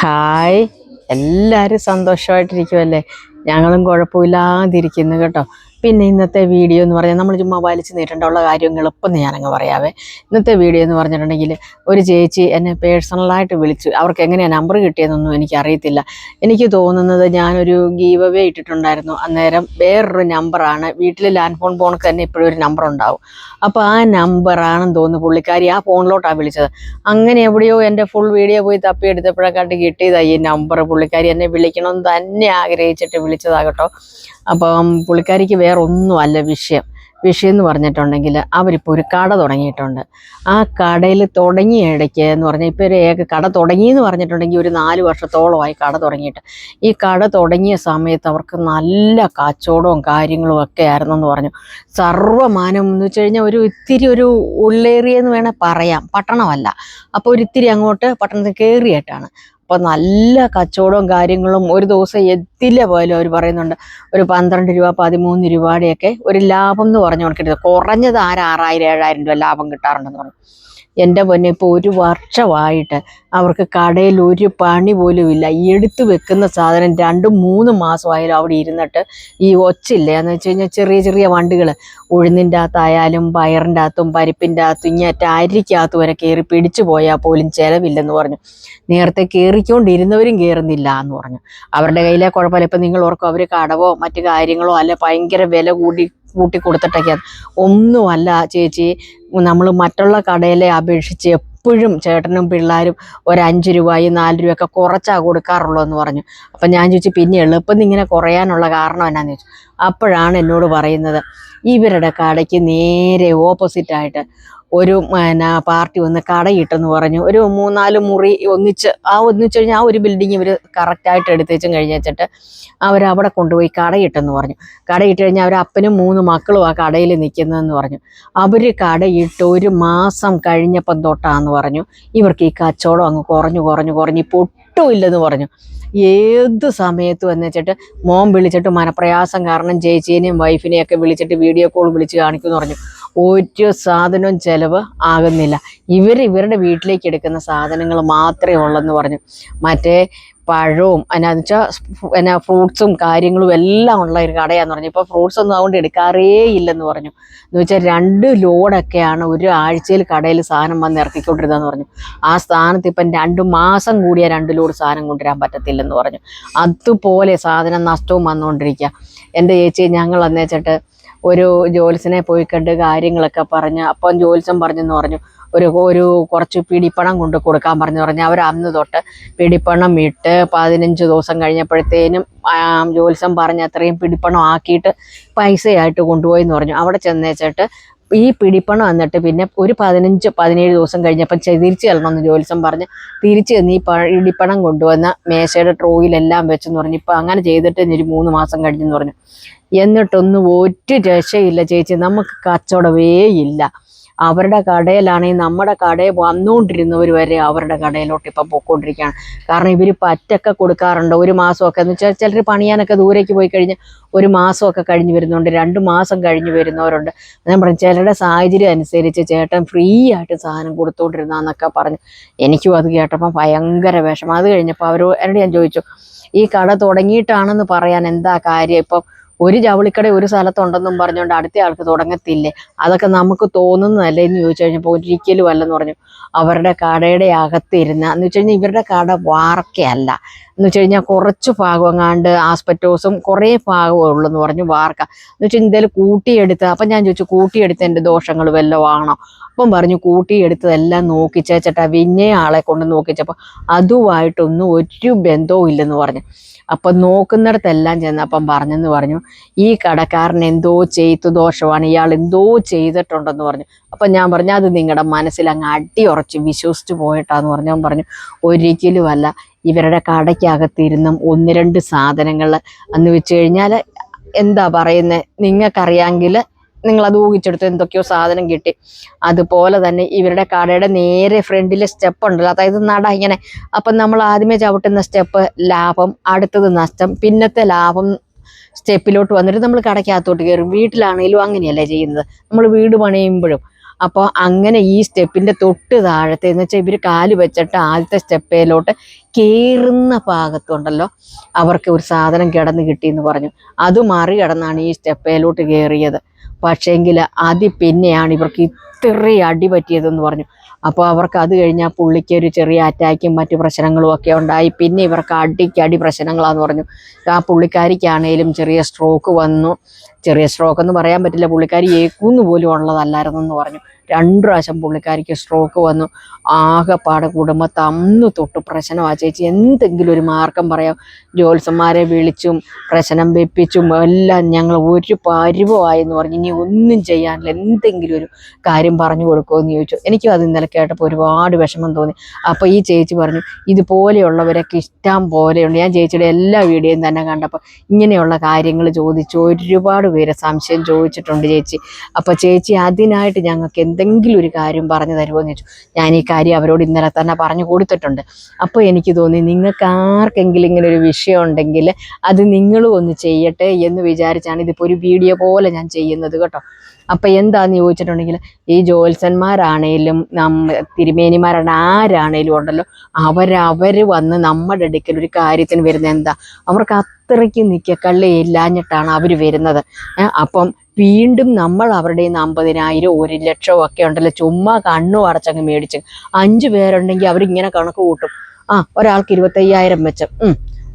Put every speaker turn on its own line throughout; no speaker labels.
Hi എല്ലാവരും സന്തോഷമായിട്ടിരിക്കുമല്ലേ ഞങ്ങളും കുഴപ്പമില്ലാതിരിക്കുന്നു കേട്ടോ. പിന്നെ ഇന്നത്തെ വീഡിയോ എന്ന് പറഞ്ഞാൽ നമ്മൾ ചുമ്മാ വലിച്ചു നീട്ടേണ്ടുള്ള കാര്യങ്ങൾ ഇപ്പം ഞാനങ്ങ് പറയാവേ. ഇന്നത്തെ വീഡിയോ എന്ന് പറഞ്ഞിട്ടുണ്ടെങ്കിൽ ഒരു ചേച്ചി എന്നെ പേഴ്സണലായിട്ട് വിളിച്ചു. അവർക്ക് എങ്ങനെയാണ് നമ്പർ കിട്ടിയതെന്നൊന്നും എനിക്കറിയത്തില്ല. എനിക്ക് തോന്നുന്നത് ഞാനൊരു ഗീവ് അവേ ഇട്ടിട്ടുണ്ടായിരുന്നു. അന്നേരം വേറൊരു നമ്പറാണ്. വീട്ടിൽ ലാൻഡ് ഫോൺ ഫോണൊക്കെ തന്നെ ഇപ്പോഴും ഒരു നമ്പർ ഉണ്ടാവും. അപ്പോൾ ആ നമ്പറാണെന്ന് തോന്നുന്നു പുള്ളിക്കാരി ആ ഫോണിലോട്ടാണ് വിളിച്ചത്. അങ്ങനെ എവിടെയോ എന്റെ ഫുൾ വീഡിയോ പോയി തപ്പിയെടുത്തപ്പോഴേക്കാട്ട് കിട്ടിയതായി ഈ നമ്പർ. പുള്ളിക്കാരി എന്നെ വിളിക്കണമെന്ന് തന്നെ ആഗ്രഹിച്ചിട്ട് വിളിച്ചതാകട്ടോ. അപ്പം പുള്ളിക്കാരിക്ക് വേറെ ഒന്നും അല്ല വിഷയം. വിഷയം എന്ന് പറഞ്ഞിട്ടുണ്ടെങ്കിൽ അവരിപ്പോൾ ഒരു കട തുടങ്ങിയിട്ടുണ്ട്. ആ കടയിൽ തുടങ്ങിയ ഇടയ്ക്ക് എന്ന് പറഞ്ഞാൽ ഇപ്പോൾ ഒരു ഏക കട തുടങ്ങിയെന്ന് പറഞ്ഞിട്ടുണ്ടെങ്കിൽ ഒരു നാല് വർഷത്തോളമായി കട തുടങ്ങിയിട്ട്. ഈ കട തുടങ്ങിയ സമയത്ത് അവർക്ക് നല്ല കച്ചവടവും കാര്യങ്ങളും ഒക്കെ ആയിരുന്നു എന്ന് പറഞ്ഞു. സർവമാനം എന്ന് വെച്ച് കഴിഞ്ഞാൽ ഒരു ഇത്തിരി ഒരു ഉള്ളേറിയെന്ന് വേണേൽ പറയാം. പട്ടണമല്ല. അപ്പോൾ ഒരു ഇത്തിരി അങ്ങോട്ട് പട്ടണത്തിൽ കയറിയിട്ടാണ് അപ്പോൾ നല്ല കച്ചവടവും കാര്യങ്ങളും ഒരു ദിവസം എത്തില്ല പോലും അവർ പറയുന്നുണ്ട്. ഒരു പന്ത്രണ്ട് രൂപ പതിമൂന്ന് രൂപയുടെയൊക്കെ ഒരു ലാഭം എന്ന് പറഞ്ഞു കൊടുക്കരുത്. കുറഞ്ഞത് ആറ് ആറായിരം ഏഴായിരം രൂപ ലാഭം കിട്ടാറുണ്ടെന്ന് പറഞ്ഞു. എന്റെ പൊന്നെ ഇപ്പോൾ ഒരു വർഷമായിട്ട് അവർക്ക് കടയിൽ ഒരു പണി പോലും ഇല്ല. എടുത്തു വെക്കുന്ന സാധനം രണ്ടും മൂന്ന് മാസമായാലും അവിടെ ഇരുന്നിട്ട് ഈ ഒച്ചില്ലേ എന്ന് വെച്ച് കഴിഞ്ഞാൽ ചെറിയ ചെറിയ വണ്ടികൾ ഉഴുന്നിന്റെ അകത്തായാലും പയറിന്റെ അകത്തും പരിപ്പിന്റെ അകത്തും ഇങ്ങേറ്റ അരിക്കകത്ത് വരെ കയറി പിടിച്ചു പോയാൽ പോലും ചിലവില്ലെന്ന് പറഞ്ഞു. നേരത്തെ കയറിക്കൊണ്ടിരുന്നവരും കയറുന്നില്ല എന്ന് പറഞ്ഞു. അവരുടെ കയ്യിലെ കുഴപ്പമില്ല. ഇപ്പം നിങ്ങൾ ഓർക്കും അവർ കടവോ മറ്റു കാര്യങ്ങളോ അല്ല ഭയങ്കര വില കൂടി കൂട്ടി കൊടുത്തിട്ടൊക്കെയാണ് ഒന്നുമല്ല ചേച്ചി നമ്മൾ മറ്റുള്ള കടയിലെ അപേക്ഷിച്ച് എപ്പോഴും ചേട്ടനും പിള്ളേരും ഒരു അഞ്ച് രൂപയും നാല് രൂപയൊക്കെ കുറച്ചാ കൊടുക്കാറുള്ളൂ എന്ന് പറഞ്ഞു. അപ്പം ഞാൻ ചോദിച്ചു പിന്നെ എളുപ്പം ഇങ്ങനെ കുറയാനുള്ള കാരണം എന്നാന്ന് ചോദിച്ചു. അപ്പോഴാണ് എന്നോട് പറയുന്നത് ഇവരുടെ കടയ്ക്ക് നേരെ ഓപ്പോസിറ്റായിട്ട് ഒരു പിന്നെ പാർട്ടി വന്ന് കടയിട്ടെന്ന് പറഞ്ഞു. ഒരു മൂന്നാൽ മുറി ഒന്നിച്ച് ആ ഒന്നിച്ച് കഴിഞ്ഞാൽ ആ ഒരു ബിൽഡിങ് ഇവർ കറക്റ്റായിട്ട് എടുത്തേച്ചും കഴിഞ്ഞ് വെച്ചിട്ട് അവരവിടെ കൊണ്ടുപോയി കടയിട്ടെന്ന് പറഞ്ഞു. കടയിട്ട് കഴിഞ്ഞാൽ അവർ അപ്പനും മൂന്ന് മക്കളും ആ കടയിൽ നിൽക്കുന്നതെന്ന് പറഞ്ഞു. അവർ കടയിട്ട് ഒരു മാസം കഴിഞ്ഞപ്പം തൊട്ടാന്ന് പറഞ്ഞു. ഇവർക്ക് ഈ കച്ചവടം അങ്ങ് കുറഞ്ഞു കുറഞ്ഞു കുറഞ്ഞു ഇപ്പോൾ ഒട്ടും ഇല്ലെന്ന് പറഞ്ഞു. ഏത് സമയത്ത് എന്ന് വെച്ചിട്ട് വിളിച്ചിട്ട് മനപ്രയാസം കാരണം ചേച്ചീനെയും വൈഫിനെയും ഒക്കെ വിളിച്ചിട്ട് വീഡിയോ കോൾ വിളിച്ച് കാണിക്കുമെന്ന് പറഞ്ഞു. ഒരു സാധനവും ചിലവ് ആകുന്നില്ല. ഇവർ ഇവരുടെ വീട്ടിലേക്ക് എടുക്കുന്ന സാധനങ്ങൾ മാത്രമേ ഉള്ളെന്ന് പറഞ്ഞു. മറ്റേ പഴവും എന്നാന്ന് വെച്ചാൽ എന്നാ ഫ്രൂട്ട്സും കാര്യങ്ങളും എല്ലാം ഉള്ള ഒരു കടയാന്ന് പറഞ്ഞു. ഇപ്പോൾ ഫ്രൂട്ട്സ് ഒന്നും അതുകൊണ്ട് എടുക്കാറേ ഇല്ലെന്ന് പറഞ്ഞു. എന്ന് വെച്ചാൽ രണ്ട് ലോഡൊക്കെയാണ് ഒരു ആഴ്ചയിൽ കടയിൽ സാധനം വന്ന് ഇറക്കിക്കൊണ്ടിരുന്നതെന്ന് പറഞ്ഞു. ആ സ്ഥാനത്ത് ഇപ്പം രണ്ട് മാസം കൂടിയ രണ്ട് ലോഡ് സാധനം കൊണ്ടുവരാൻ പറ്റത്തില്ലെന്ന് പറഞ്ഞു. അതുപോലെ സാധനം നഷ്ടവും വന്നുകൊണ്ടിരിക്കുക എന്റെ ചേച്ചി ഞങ്ങൾ അന്നേച്ചിട്ട് ഒരു ജോലിസിനെ പോയി കണ്ട് കാര്യങ്ങളൊക്കെ പറഞ്ഞ് അപ്പം ജോലിസം പറഞ്ഞെന്ന് പറഞ്ഞു. ഒരു ഒരു കുറച്ച് പിടിപ്പണം കൊണ്ട് കൊടുക്കാൻ പറഞ്ഞു. പറഞ്ഞാൽ അവർ അന്ന് തൊട്ട് പിടിപ്പണം ഇട്ട് പതിനഞ്ച് ദിവസം കഴിഞ്ഞപ്പോഴത്തേനും ജോത്സ്യം പറഞ്ഞ അത്രയും പിടിപ്പണം ആക്കിയിട്ട് പൈസയായിട്ട് കൊണ്ടുപോയി എന്ന് പറഞ്ഞു. അവിടെ ചെന്നേച്ചിട്ട് ഈ പിടിപ്പണം എന്നിട്ട് പിന്നെ ഒരു പതിനഞ്ച് പതിനേഴ് ദിവസം കഴിഞ്ഞപ്പം തിരിച്ചു ചെല്ലണമെന്ന് ജോലിസം പറഞ്ഞ് തിരിച്ച് ചെന്ന് ഈ പിടിപ്പണം കൊണ്ടുവന്ന മേശയുടെ ട്രോയിലെല്ലാം വെച്ചെന്ന് പറഞ്ഞു. ഇപ്പം അങ്ങനെ ചെയ്തിട്ട് ഇനി ഒരു മൂന്ന് മാസം കഴിഞ്ഞെന്ന് പറഞ്ഞു. എന്നിട്ടൊന്നും ഒരു രക്ഷയില്ല ചേച്ചി. നമുക്ക് കച്ചവടമേ ഇല്ല. അവരുടെ കടയിലാണെങ്കിൽ നമ്മുടെ കടയിൽ വന്നുകൊണ്ടിരുന്നവർ വരെ അവരുടെ കടയിലോട്ട് ഇപ്പം പൊക്കോണ്ടിരിക്കുകയാണ് കാരണം ഇവർ പറ്റൊക്കെ കൊടുക്കാറുണ്ട്. ഒരു മാസമൊക്കെ എന്ന് വെച്ചാൽ ചിലർ പണിയാനൊക്കെ ദൂരേക്ക് പോയി കഴിഞ്ഞ് ഒരു മാസമൊക്കെ കഴിഞ്ഞ് വരുന്നുണ്ട്. രണ്ട് മാസം കഴിഞ്ഞ് വരുന്നവരുണ്ട്. ഞാൻ പറഞ്ഞു ചിലരുടെ സാഹചര്യം അനുസരിച്ച് ചേട്ടൻ ഫ്രീ ആയിട്ട് സാധനം കൊടുത്തുകൊണ്ടിരുന്നാന്നൊക്കെ പറഞ്ഞു. എനിക്കും അത് കേട്ടപ്പോൾ ഭയങ്കര വിഷമം. അത് കഴിഞ്ഞപ്പോൾ എന്നോട് ഞാൻ ചോദിച്ചു ഈ കട തുടങ്ങിയിട്ടാണെന്ന് പറയാൻ എന്താ കാര്യം? ഇപ്പം ഒരു ജൗളിക്കട ഒരു സ്ഥലത്തുണ്ടെന്നും പറഞ്ഞുകൊണ്ട് അടുത്ത ആൾക്ക് തുടങ്ങത്തില്ലേ? അതൊക്കെ നമുക്ക് തോന്നുന്നതല്ലേ എന്ന് ചോദിച്ചു കഴിഞ്ഞപ്പോൾ ഒരിക്കലും അല്ലെന്ന് പറഞ്ഞു. അവരുടെ കടയുടെ അകത്തിരുന്ന എന്ന് വെച്ച് കഴിഞ്ഞാൽ ഇവരുടെ കട വാർക്കയല്ല. എന്ന് വെച്ച് കഴിഞ്ഞാൽ കുറച്ച് ഭാഗം എങ്ങാണ്ട് ആസ്പെറ്റോസും കുറേ ഭാഗമേ ഉള്ളൂ എന്ന് പറഞ്ഞു വാർക്ക. എന്ന് വെച്ചാൽ എന്തായാലും കൂട്ടിയെടുത്ത് അപ്പം ഞാൻ ചോദിച്ചു കൂട്ടിയെടുത്തതിന്റെ ദോഷങ്ങൾ വല്ലതും ആണോ? അപ്പം പറഞ്ഞു കൂട്ടിയെടുത്തതെല്ലാം നോക്കിച്ചേച്ചട്ടാ പിന്നെ ആളെ കൊണ്ട് നോക്കിച്ചപ്പോൾ അതുമായിട്ടൊന്നും ഒരു ബന്ധവും ഇല്ലെന്ന് പറഞ്ഞു. അപ്പം നോക്കുന്നിടത്തെല്ലാം ചെന്നപ്പം പറഞ്ഞെന്ന് പറഞ്ഞു. ഈ കടക്കാരൻ എന്തോ ചെയ്തു ദോഷമാണ് ഇയാൾ എന്തോ ചെയ്തിട്ടുണ്ടെന്ന് പറഞ്ഞു. അപ്പം ഞാൻ പറഞ്ഞു അത് നിങ്ങളുടെ മനസ്സിൽ അങ്ങ് അടിയുറച്ച് വിശ്വസിച്ച് പോയിട്ടാന്ന് പറഞ്ഞു. അവൻ പറഞ്ഞു ഒരിക്കലും അല്ല. ഇവരുടെ കടയ്ക്കകത്തിരുന്നും ഒന്ന് രണ്ട് സാധനങ്ങൾ എന്ന് വെച്ച് കഴിഞ്ഞാൽ എന്താ പറയുന്നത് നിങ്ങൾക്കറിയാമെങ്കിൽ നിങ്ങൾ അത് ഊഹിച്ചെടുത്ത് എന്തൊക്കെയോ സാധനം കിട്ടി. അതുപോലെ തന്നെ ഇവരുടെ കടയുടെ നേരെ ഫ്രണ്ടിലെ സ്റ്റെപ്പ് ഉണ്ടല്ലോ. അതായത് നട ഇങ്ങനെ. അപ്പം നമ്മൾ ആദ്യമേ ചവിട്ടുന്ന സ്റ്റെപ്പ് ലാഭം അടുത്തത് നഷ്ടം പിന്നത്തെ ലാഭം സ്റ്റെപ്പിലോട്ട് വന്നിട്ട് നമ്മൾ കടയ്ക്കകത്തോട്ട് കയറും. വീട്ടിലാണെങ്കിലും അങ്ങനെയല്ലേ ചെയ്യുന്നത്. നമ്മൾ വീട് പണിയുമ്പോഴും അപ്പോൾ അങ്ങനെ ഈ സ്റ്റെപ്പിന്റെ തൊട്ട് താഴത്തെ എന്ന് വെച്ചാൽ ഇവർ കാൽ വെച്ചിട്ട് ആദ്യത്തെ സ്റ്റെപ്പേലോട്ട് കയറുന്ന ഭാഗത്തുണ്ടല്ലോ അവർക്ക് ഒരു സാധനം കിടന്ന് കിട്ടിയെന്ന് പറഞ്ഞു. അത് മറികടന്നാണ് ഈ സ്റ്റെപ്പേലോട്ട് കയറിയത് പക്ഷേങ്കിൽ അത് പിന്നെയാണ് ഇവർക്ക് ഇത്രയും അടി പറ്റിയതെന്ന് പറഞ്ഞു. അപ്പോൾ അവർക്ക് അത് കഴിഞ്ഞാൽ പുള്ളിക്ക് ഒരു ചെറിയ അറ്റാക്കും മറ്റു പ്രശ്നങ്ങളും ഒക്കെ ഉണ്ടായി. പിന്നെ ഇവർക്ക് അടിക്കടി അടി പ്രശ്നങ്ങളാന്ന് പറഞ്ഞു. ആ പുള്ളിക്കാരിക്കാണേലും ചെറിയ സ്ട്രോക്ക് വന്നു. ചെറിയ സ്ട്രോക്ക് എന്ന് പറയാൻ പറ്റില്ല. പുള്ളിക്കാരി ഏക്കൂന്ന് പോലും ഉള്ളതല്ലായിരുന്നു എന്ന് പറഞ്ഞു. രണ്ടു പ്രാവശ്യം പുള്ളിക്കാരിക്ക് സ്ട്രോക്ക് വന്നു. ആകെപ്പാടെ കുടുംബത്തെ അന്ന് തൊട്ട് പ്രശ്നമാ. ചേച്ചി എന്തെങ്കിലും ഒരു മാർഗം പറയാം. ജോത്സന്മാരെ വിളിച്ചും പ്രശ്നം വെപ്പിച്ചും എല്ലാം ഞങ്ങൾ ഒരു പരിവമായെന്ന് പറഞ്ഞ് ഇനി ഒന്നും ചെയ്യാനില്ല. എന്തെങ്കിലും ഒരു കാര്യം പറഞ്ഞു കൊടുക്കുമോ എന്ന് ചോദിച്ചു. എനിക്കും അത് ഇന്നലെ കേട്ടപ്പോൾ ഒരുപാട് വിഷമം തോന്നി. അപ്പോൾ ഈ ചേച്ചി പറഞ്ഞു ഇതുപോലെയുള്ളവരൊക്കെ ഇഷ്ടം പോലെയുണ്ട്. ഞാൻ ചേച്ചിയുടെ എല്ലാ വീഡിയോയും തന്നെ കണ്ടപ്പോൾ ഇങ്ങനെയുള്ള കാര്യങ്ങൾ ചോദിച്ചു ഒരുപാട് പേര് സംശയം ചോദിച്ചിട്ടുണ്ട് ചേച്ചി. അപ്പോൾ ചേച്ചി അതിനായിട്ട് ഞങ്ങൾക്ക് എന്തെങ്കിലും ഒരു കാര്യം പറഞ്ഞു തരുമോ എന്ന് ചോദിച്ചു. ഞാൻ ഈ കാര്യം അവരോട് ഇന്നലെ തന്നെ പറഞ്ഞു കൊടുത്തിട്ടുണ്ട്. അപ്പോൾ എനിക്ക് തോന്നി നിങ്ങൾക്ക് ആർക്കെങ്കിലും ഇങ്ങനെ ഒരു വിഷയം ഉണ്ടെങ്കിൽ അത് നിങ്ങളും ഒന്ന് ചെയ്യട്ടെ എന്ന് വിചാരിച്ചാണ് ഇതിപ്പോൾ ഒരു വീഡിയോ പോലെ ഞാൻ ചെയ്യുന്നത് കേട്ടോ. അപ്പം എന്താന്ന് ചോദിച്ചിട്ടുണ്ടെങ്കിൽ ഈ ജോത്സന്മാരാണേലും നമ്മ തിരുമേനിമാരാണ് ആരാണേലും ഉണ്ടല്ലോ അവരവർ വന്ന് നമ്മുടെ അടുക്കൽ ഒരു കാര്യത്തിന് വരുന്നത് എന്താ? അവർക്ക് അത്രയ്ക്ക് നിൽക്കക്കള്ളി ഇല്ലാഞ്ഞിട്ടാണ് അവർ വരുന്നത് അപ്പം വീണ്ടും നമ്മൾ അവരുടെ നിന്ന് അമ്പതിനായിരം ഒരു ലക്ഷമോ ഒക്കെ ഉണ്ടല്ലോ. ചുമ്മാ കണ്ണു അടച്ചങ്ങ് മേടിച്ച്. അഞ്ചു പേരുണ്ടെങ്കിൽ അവരിങ്ങനെ കണക്ക് കൂട്ടും. ആ ഒരാൾക്ക് ഇരുപത്തയ്യായിരം വെച്ച്.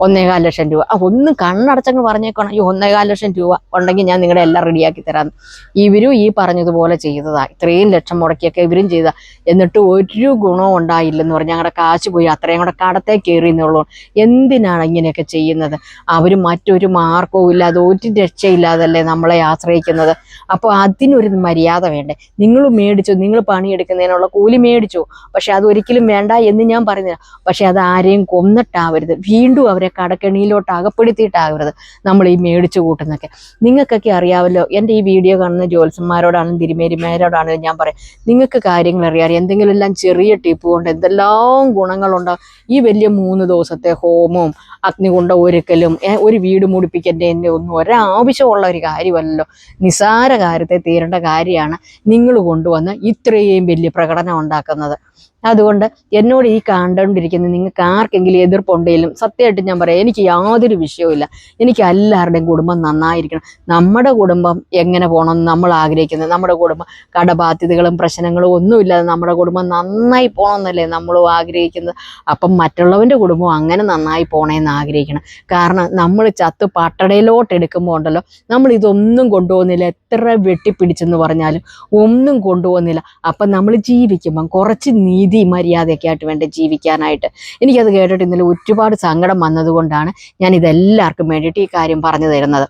ഒന്നേകാൽ ലക്ഷം രൂപ. ആ ഒന്ന് കണ്ണടച്ചങ്ങ് പറഞ്ഞേക്കണം. ഈ ഒന്നേകാൽ ലക്ഷം രൂപ ഉണ്ടെങ്കിൽ ഞാൻ നിങ്ങളുടെ എല്ലാം റെഡിയാക്കി തരാം. ഇവരും ഈ പറഞ്ഞതുപോലെ ചെയ്തതാ. ഇത്രയും ലക്ഷം മുടക്കിയൊക്കെ ഇവരും ചെയ്ത. എന്നിട്ട് ഒരു ഗുണവും ഉണ്ടായില്ലെന്ന് പറഞ്ഞ് ഞങ്ങളുടെ കാശ് പോയി. അത്രയും കൂടെ കടത്തേ കയറി എന്നുള്ളൂ എന്തിനാണ് ഇങ്ങനെയൊക്കെ ചെയ്യുന്നത്? അവർ മറ്റൊരു മാർഗവും ഇല്ലാതെ ഒരു രക്ഷയില്ലാതല്ലേ നമ്മളെ ആശ്രയിക്കുന്നത്? അപ്പോൾ അതിനൊരു മര്യാദ വേണ്ടേ? നിങ്ങൾ മേടിച്ചു. നിങ്ങൾ പണിയെടുക്കുന്നതിനുള്ള കൂലി മേടിച്ചു. പക്ഷെ അത് ഒരിക്കലും വേണ്ട എന്ന് ഞാൻ പറയുന്നില്ല പക്ഷെ അത് ആരെയും കൊന്നിട്ടാവരുത്. വീണ്ടും അവരെ കടക്കെണിയിലോട്ട് അകപ്പെടുത്തിയിട്ടാകരുത് നമ്മൾ ഈ മേടിച്ചു കൂട്ടുന്നൊക്കെ നിങ്ങൾക്കൊക്കെ അറിയാമല്ലോ എന്റെ ഈ വീഡിയോ കാണുന്ന ജ്യോത്സന്മാരോടാണെങ്കിലും തിരുമേരിമാരോടാണെങ്കിലും ഞാൻ പറയാം നിങ്ങൾക്ക് കാര്യങ്ങൾ അറിയാം. എന്തെങ്കിലും എല്ലാം ചെറിയ ടിപ്പ് കൊണ്ട് എന്തെല്ലാം ഗുണങ്ങളുണ്ടാവും ഈ വലിയ മൂന്ന് ദിവസത്തെ ഹോമവും അഗ്നികുണ്ട ഒരുക്കലും ഒരു വീട് മുടിപ്പിക്കേണ്ട മുടിപ്പിക്കേണ്ടതിന്റെ ഒന്നും ഒരാവശ്യമുള്ള ഒരു കാര്യമല്ലല്ലോ. നിസാര കാര്യത്തെ തീരേണ്ട കാര്യമാണ് നിങ്ങൾ കൊണ്ടുവന്ന് ഇത്രയും വലിയ പ്രകടനം ഉണ്ടാക്കുന്നത്. അതുകൊണ്ട് എന്നോട് ഈ കണ്ടുകൊണ്ടിരിക്കുന്ന നിങ്ങൾക്ക് ആർക്കെങ്കിലും എതിർപ്പുണ്ടെങ്കിലും സത്യമായിട്ട് ഞാൻ പറയാം എനിക്ക് യാതൊരു വിഷയവുമില്ല. എനിക്ക് എല്ലാവരുടെയും കുടുംബം നന്നായിരിക്കണം. നമ്മുടെ കുടുംബം എങ്ങനെ പോകണമെന്ന് നമ്മൾ ആഗ്രഹിക്കുന്നത്? നമ്മുടെ കുടുംബം കടബാധ്യതകളും പ്രശ്നങ്ങളും ഒന്നുമില്ലാതെ നമ്മുടെ കുടുംബം നന്നായി പോകണമെന്നല്ലേ നമ്മളും ആഗ്രഹിക്കുന്നത്? അപ്പം മറ്റുള്ളവന്റെ കുടുംബം അങ്ങനെ നന്നായി പോകണമെന്ന് ആഗ്രഹിക്കണം. കാരണം നമ്മൾ ചത്ത് പട്ടടയിലോട്ട് എടുക്കുമ്പോൾ ഉണ്ടല്ലോ നമ്മൾ ഇതൊന്നും കൊണ്ടുപോകുന്നില്ല. എത്ര വെട്ടിപ്പിടിച്ചെന്ന് പറഞ്ഞാലും ഒന്നും കൊണ്ടുപോകുന്നില്ല. അപ്പം നമ്മൾ ജീവിക്കുമ്പം കുറച്ച് നീതി മര്യാദയൊക്കെ ആയിട്ട് വേണ്ട ജീവിക്കാനായിട്ട്. എനിക്കത് കേട്ടിട്ട് ഇന്നലെ ഒരുപാട് സങ്കടം വന്നതുകൊണ്ടാണ് ഞാൻ ഇതെല്ലാവർക്കും വേണ്ടിയിട്ട് ഈ കാര്യം പറഞ്ഞു തരുന്നത്.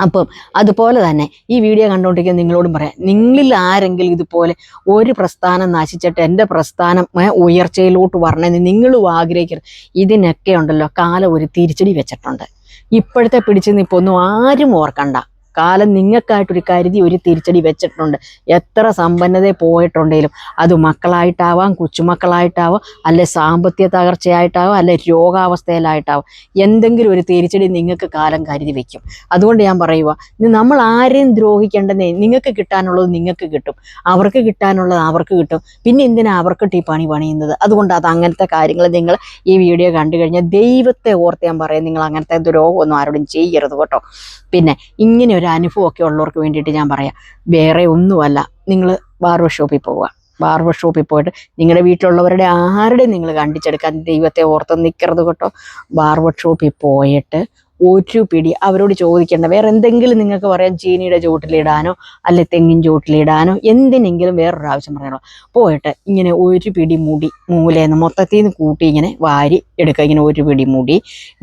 അപ്പം അതുപോലെ തന്നെ ഈ വീഡിയോ കണ്ടുകൊണ്ടിരിക്കുന്ന നിങ്ങളോടും പറയാം നിങ്ങളിൽ ആരെങ്കിലും ഇതുപോലെ ഒരു പ്രസ്ഥാനം നശിച്ചിട്ട് എന്റെ പ്രസ്ഥാനം ഉയർച്ചയിലോട്ട് വരണമെന്ന് നിങ്ങളും ആഗ്രഹിക്കരുത്. ഇതിനൊക്കെ ഉണ്ടല്ലോ കാലം ഒരു തിരിച്ചടി വെച്ചിട്ടുണ്ട്. ഇപ്പോഴത്തെ പിടിച്ചു നിൽപ്പൊന്നും ആരും ഓർക്കണ്ട. കാലം നിങ്ങൾക്കായിട്ട് ഒരു കരുതി ഒരു തിരിച്ചടി വെച്ചിട്ടുണ്ട്. എത്ര സമ്പന്നത പോയിട്ടുണ്ടെങ്കിലും അത് മക്കളായിട്ടാവാം കൊച്ചുമക്കളായിട്ടാവാം അല്ലെ സാമ്പത്തിക തകർച്ചയായിട്ടാവാം അല്ലെ രോഗാവസ്ഥയിലായിട്ടാവാം. എന്തെങ്കിലും ഒരു തിരിച്ചടി നിങ്ങൾക്ക് കാലം കരുതി വെക്കും. അതുകൊണ്ട് ഞാൻ പറയുക നമ്മൾ ആരെയും ദ്രോഹിക്കേണ്ടെന്നേ നിങ്ങൾക്ക് കിട്ടാനുള്ളത് നിങ്ങൾക്ക് കിട്ടും. അവർക്ക് കിട്ടാനുള്ളത് അവർക്ക് കിട്ടും. പിന്നെ എന്തിനാ അവർക്കിട്ട് ഈ പണി പണിയുന്നത്? അതുകൊണ്ട് അത് അങ്ങനത്തെ കാര്യങ്ങൾ നിങ്ങൾ ഈ വീഡിയോ കണ്ടു കഴിഞ്ഞാൽ ദൈവത്തെ ഓർത്ത് ഞാൻ പറയാം നിങ്ങൾ അങ്ങനത്തെ ദ്രോഹമൊന്നും ആരോടും ചെയ്യരുത് കേട്ടോ. പിന്നെ ഇങ്ങനെ ഒരു അനുഭവമൊക്കെ ഉള്ളവർക്ക് വേണ്ടിയിട്ട് ഞാൻ പറയാം. വേറെ ഒന്നുമല്ല. നിങ്ങൾ ബാർബർ ഷോപ്പിൽ പോവുക. ബാർബർ ഷോപ്പിൽ പോയിട്ട് നിങ്ങളുടെ വീട്ടിലുള്ളവരുടെ ആരുടെയും നിങ്ങൾ കണ്ടിച്ചെടുക്കാൻ ദൈവത്തെ ഓർത്ത് നിൽക്കരുത് കേട്ടോ. ബാർബർ ഷോപ്പിൽ പോയിട്ട് ഒരു പിടി അവരോട് ചോദിക്കേണ്ട വേറെ എന്തെങ്കിലും നിങ്ങൾക്ക് പറയാം ചീനിയുടെ ചുവട്ടിലിടാനോ അല്ലെ തെങ്ങിൻ ചുവട്ടിലിടാനോ എന്തിനെങ്കിലും വേറൊരു ആവശ്യം പോയിട്ട് ഇങ്ങനെ ഒരു പിടി മുടി മൂലേന്ന് മൊത്തത്തിൽ നിന്ന് കൂട്ടി ഇങ്ങനെ വാരി എടുക്കുക. ഇങ്ങനെ ഒരു പിടി മുടി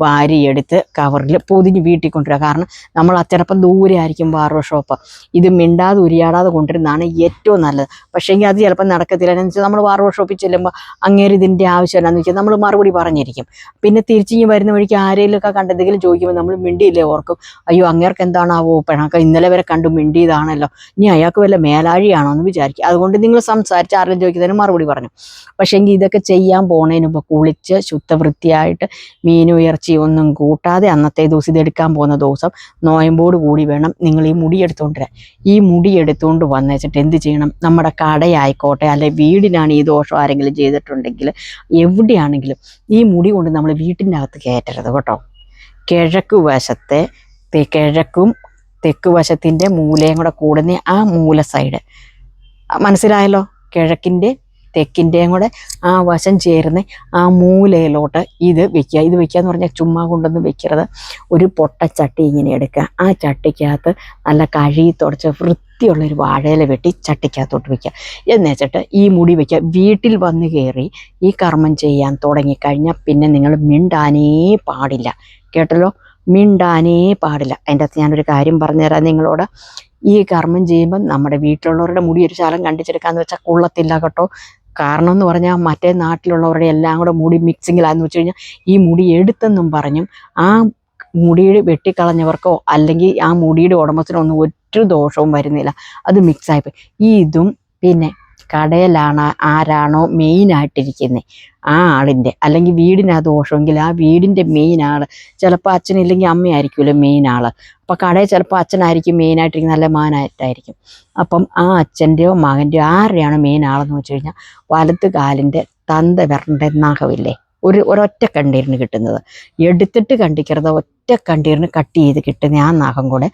വാരിയെടുത്ത് കവറിൽ പൊതിഞ്ഞ് വീട്ടിൽ കൊണ്ടുവരിക. കാരണം നമ്മൾ അച്ചടപ്പം ദൂരെ ആയിരിക്കും ബാർബർ ഷോപ്പ്. ഇത് മിണ്ടാതെ ഉരിയാടാതെ കൊണ്ടുവരുന്നതാണ് ഏറ്റവും നല്ലത്. പക്ഷേങ്കിൽ അത് ചിലപ്പോൾ നടക്കത്തില്ല. എന്ന് വെച്ചാൽ നമ്മൾ ബാർബർ ഷോപ്പിൽ ചെല്ലുമ്പോൾ അങ്ങേര് ഇതിന്റെ ആവശ്യമല്ലാന്ന് വെച്ചാൽ നമ്മൾ മറുപടി പറഞ്ഞിരിക്കും. പിന്നെ തിരിച്ചിങ്ങ് വരുന്ന വഴിക്ക് ആരെങ്കിലുമൊക്കെ കണ്ടെന്തെങ്കിലും ചോദിക്കുമ്പോൾ നമ്മൾ മിണ്ടിയില്ലേ ഓർക്കും. അയ്യോ അങ്ങേർക്ക് എന്താണാവോ പിണക്കം ഇന്നലെ വരെ കണ്ടു മിണ്ടിയതാണല്ലോ. ഇനി അയാൾക്ക് വല്ല മേലാഴിയാണോ എന്ന് വിചാരിക്കും അതുകൊണ്ട് നിങ്ങൾ സംസാരിച്ച് ആരെങ്കിലും ചോദിക്കുന്നതിന് മറുപടി പറഞ്ഞു. പക്ഷേ എങ്കിൽ ഇതൊക്കെ ചെയ്യാൻ പോണതിന് കുളിച്ച് ശുദ്ധവൃത്തിയായിട്ട് മീനും ഇറച്ചിയും ഒന്നും കൂട്ടാതെ അന്നത്തെ ദിവസം ഇതെടുക്കാൻ പോകുന്ന ദിവസം നോയമ്പോട് കൂടി വേണം നിങ്ങൾ ഈ മുടി എടുത്തുകൊണ്ട് ഈ മുടി എടുത്തുകൊണ്ട് വന്നേച്ചിട്ട് എന്ത് ചെയ്യണം? നമ്മുടെ കടയായിക്കോട്ടെ അല്ലെ വീടിനാണ് ഈ ദോഷം ആരെങ്കിലും ചെയ്തിട്ടുണ്ടെങ്കിൽ എവിടെയാണെങ്കിലും ഈ മുടി കൊണ്ട് നമ്മൾ വീട്ടിന്റെ അകത്ത് കയറ്റരുത് കേട്ടോ. കിഴക്ക് വശത്തെ കിഴക്കും തെക്ക് വശത്തിന്റെ മൂലയും കൂടെ കൂടുന്ന ആ മൂല സൈഡ് മനസ്സിലായല്ലോ? കിഴക്കിന്റെ തെക്കിന്റെയും കൂടെ ആ വശം ചേർന്ന് ആ മൂലയിലോട്ട് ഇത് വെക്കുക. ഇത് വെക്കുക എന്ന് പറഞ്ഞാൽ ചുമ്മാ കൊണ്ടൊന്നും വെക്കരുത്. ഒരു പൊട്ടച്ചട്ടി ഇങ്ങനെ എടുക്കുക. ആ ചട്ടിക്കകത്ത് നല്ല കഴുകി തുടച്ച് വൃത്തിയുള്ളൊരു വാഴയില വെട്ടി ചട്ടിക്കകത്തോട്ട് വെക്കുക. എന്ന് വെച്ചിട്ട് ഈ മുടി വെക്കുക. വീട്ടിൽ വന്ന് കയറി ഈ കർമ്മം ചെയ്യാൻ തുടങ്ങിക്കഴിഞ്ഞാൽ പിന്നെ നിങ്ങൾ മിണ്ടാനേ പാടില്ല. കേട്ടല്ലോ? മിണ്ടാനേ പാടില്ല. അതിന്റെ അകത്ത് ഞാനൊരു കാര്യം പറഞ്ഞുതരാം നിങ്ങളോട്. ഈ കർമ്മം ചെയ്യുമ്പം നമ്മുടെ വീട്ടിലുള്ളവരുടെ മുടി ഒരു ശാലം കണ്ടിച്ചെടുക്കാന്ന് വെച്ചാൽ കൊള്ളത്തില്ല കേട്ടോ. കാരണം എന്ന് പറഞ്ഞാൽ മറ്റേ നാട്ടിലുള്ളവരുടെ എല്ലാം കൂടെ മുടി മിക്സിങ്ങിലാന്ന് വെച്ച് കഴിഞ്ഞാൽ ഈ മുടി എടുത്തെന്നും പറഞ്ഞും ആ മുടിയിൽ വെട്ടിക്കളഞ്ഞവർക്കോ അല്ലെങ്കിൽ ആ മുടിയുടെ ഉടമസ്ഥനോ ഒന്നും ഒരു ദോഷവും വരുന്നില്ല. അത് മിക്സായിപ്പോയി ഇതും പിന്നെ കടയിലാണ് ആരാണോ മെയിനായിട്ടിരിക്കുന്നത് ആ ആളിന്റെ അല്ലെങ്കിൽ വീടിനാ ദോഷമെങ്കിൽ ആ വീടിന്റെ മെയിൻ ആൾ ചിലപ്പോൾ അച്ഛനില്ലെങ്കിൽ അമ്മയായിരിക്കുമല്ലോ മെയിൻ ആൾ അപ്പോൾ കടയിൽ ചിലപ്പോൾ അച്ഛനായിരിക്കും മെയിനായിട്ടിരിക്കുന്നത് നല്ല മാനായിട്ടായിരിക്കും. അപ്പം ആ അച്ഛന്റെയോ മകന്റെയോ ആരുടെയാണ് മെയിൻ ആളെന്ന് വെച്ച് കഴിഞ്ഞാൽ വലത്ത് കാലിന്റെ തന്ത വരണ്ട നഖമില്ലേ ഒരു ഒരൊറ്റ കണ്ടീരിന് കിട്ടുന്നത്. എടുത്തിട്ട് കണ്ടിക്കരുത് ഒറ്റ കണ്ടീരിന് കട്ട് ചെയ്ത് കിട്ടുന്ന ആ നഖം കൂടെ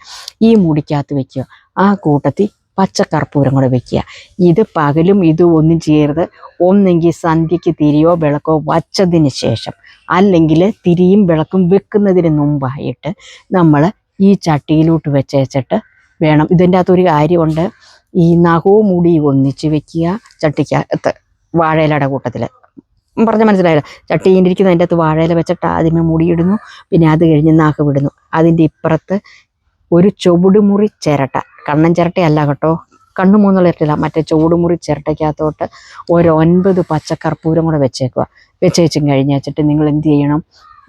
ഈ മുടിക്കകത്ത് വെക്കുക. ആ കൂട്ടത്തിൽ പച്ചക്കർപ്പൂരം കൂടെ വെക്കുക. ഇത് പകലും ഇതും ഒന്നും ചെയ്യരുത്. ഒന്നെങ്കിൽ സന്ധ്യയ്ക്ക് തിരിയോ വിളക്കോ വച്ചതിന് ശേഷം അല്ലെങ്കിൽ തിരിയും വിളക്കും വെക്കുന്നതിന് മുമ്പായിട്ട് നമ്മൾ ഈ ചട്ടിയിലോട്ട് വെച്ചേച്ചിട്ട് വേണം. ഇതിന്റെ അകത്തൊരു കാര്യമുണ്ട്. ഈ നഖവും മുടി ഒന്നിച്ച് വെക്കുക. ചട്ടിക്കകത്ത് വാഴയിലയുടെ കൂട്ടത്തിൽ. പറഞ്ഞ മനസ്സിലായല്ലോ. ചട്ടി ഇരിക്കുന്ന അതിന്റെ അകത്ത് വാഴയില വെച്ചിട്ട് ആദ്യമേ മുടിയിടുന്നു. പിന്നെ അത് കഴിഞ്ഞ് നഖം വിടുന്നു അതിന്റെ ഇപ്പുറത്ത് ഒരു ചുവടുമുറി ചിരട്ട. കണ്ണൻ ചിരട്ടയല്ല കേട്ടോ. കണ്ണു മൂന്നുള്ള ഇരട്ടില്ല മറ്റേ ചുവടുമുറി ചിരട്ടയ്ക്കകത്തോട്ട് ഒരു ഒൻപത് പച്ചക്കർപ്പൂരം കൂടെ വെച്ചേക്കുക വെച്ചേച്ചും കഴിഞ്ഞ് വെച്ചിട്ട് നിങ്ങൾ എന്ത് ചെയ്യണം?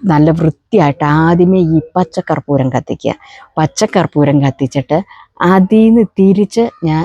നല്ല വൃത്തിയായിട്ട് ആദ്യമേ ഈ പച്ചക്കർപ്പൂരം കത്തിക്കുക. പച്ചക്കർപ്പൂരം കത്തിച്ചിട്ട് അതിൽ നിന്ന് തിരിച്ച് ഞാൻ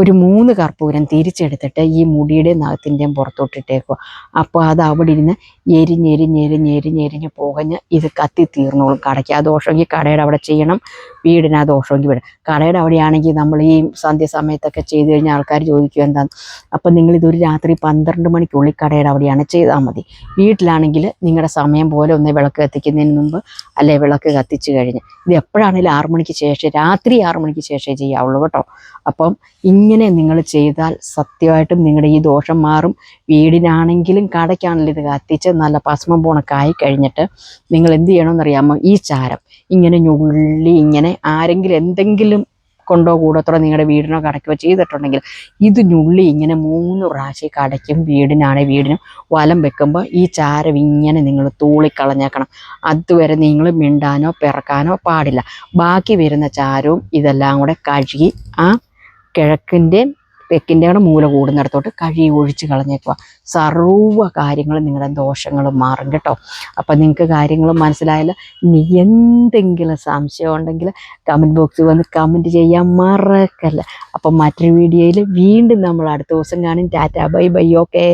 ഒരു മൂന്ന് കർപ്പൂരം തിരിച്ചെടുത്തിട്ട് ഈ മുടിയുടെ നഖത്തിന്റെയും പുറത്തോട്ടിട്ടേക്കുക അപ്പോൾ അത് അവിടെ ഇരുന്ന് എരിഞ്ഞെരിഞ്ഞെരിഞ്ഞെരിഞ്ഞെരിഞ്ഞ് പുകഞ്ഞ് ഇത് കത്തി തീർന്നോളും കടയ്ക്ക്. ആ ദോഷമെങ്കിൽ കടയുടെ അവിടെ ചെയ്യണം വീടിന് ആ ദോഷമെങ്കിൽ വിടും കടയുടെ അവിടെയാണെങ്കിൽ നമ്മൾ ഈ സന്ധ്യസമയത്തൊക്കെ ചെയ്ത് കഴിഞ്ഞാൽ ആൾക്കാർ ചോദിക്കും എന്താണ് അപ്പം നിങ്ങളിതൊരു രാത്രി പന്ത്രണ്ട് മണിക്കുള്ളിൽ കടയുടെ അവിടെയാണ് ചെയ്താൽ മതി. വീട്ടിലാണെങ്കിൽ നിങ്ങളുടെ സമയം പോലെ ഒന്ന് വിളക്ക് കത്തിക്കുന്നതിന് മുമ്പ് അല്ലെ വിളക്ക് കത്തിച്ച് കഴിഞ്ഞ്. ഇത് എപ്പോഴാണെങ്കിലും ആറു മണിക്ക് ശേഷം രാത്രി ആറു ശേഷമേ ചെയ്യാവുള്ളൂ കേട്ടോ. അപ്പം ഇങ്ങനെ നിങ്ങൾ ചെയ്താൽ സത്യമായിട്ടും നിങ്ങളുടെ ഈ ദോഷം മാറും. വീടിനാണെങ്കിലും കടയ്ക്കാണെങ്കിലും ഇത് കത്തിച്ച് നല്ല പസ്മം പോണക്കായി കഴിഞ്ഞിട്ട് നിങ്ങൾ എന്ത് ചെയ്യണമെന്നറിയാമോ? ഈ ചാരം ഇങ്ങനെ ഞുള്ളി ഇങ്ങനെ ആരെങ്കിലും എന്തെങ്കിലും കൊണ്ടോ കൂടത്തോ നിങ്ങളുടെ വീടിനോ കടയ്ക്കോ ചെയ്തിട്ടുണ്ടെങ്കിൽ ഇത് ഞുള്ളി ഇങ്ങനെ മൂന്ന് പ്രാവശ്യം കടയ്ക്കും വീടിനാണെ വീടിനും വലം വെക്കുമ്പോൾ ഈ ചാരം ഇങ്ങനെ നിങ്ങൾ തൂളിക്കളഞ്ഞേക്കണം. അതുവരെ നിങ്ങൾ മിണ്ടാനോ പിറക്കാനോ പാടില്ല. ബാക്കി വരുന്ന ചാരവും ഇതെല്ലാം കൂടെ കഴുകി ആ കിഴക്കിന്റെയും തെക്കിന്റെ കൂടെ മൂല കൂടുന്നിടത്തോട്ട് കഴി ഒഴിച്ച് കളഞ്ഞേക്കുക. സർവ കാര്യങ്ങളും നിങ്ങളുടെ ദോഷങ്ങളും മാറും കേട്ടോ. അപ്പം നിങ്ങൾക്ക് കാര്യങ്ങൾ മനസ്സിലായാലും ഇനി എന്തെങ്കിലും സംശയം ഉണ്ടെങ്കിൽ കമന്റ് ബോക്സിൽ വന്ന് കമന്റ് ചെയ്യാൻ മറക്കല്ല. അപ്പം മറ്റൊരു വീഡിയോയിൽ വീണ്ടും നമ്മൾ അടുത്ത ദിവസം കാണും. Tata bye bye okay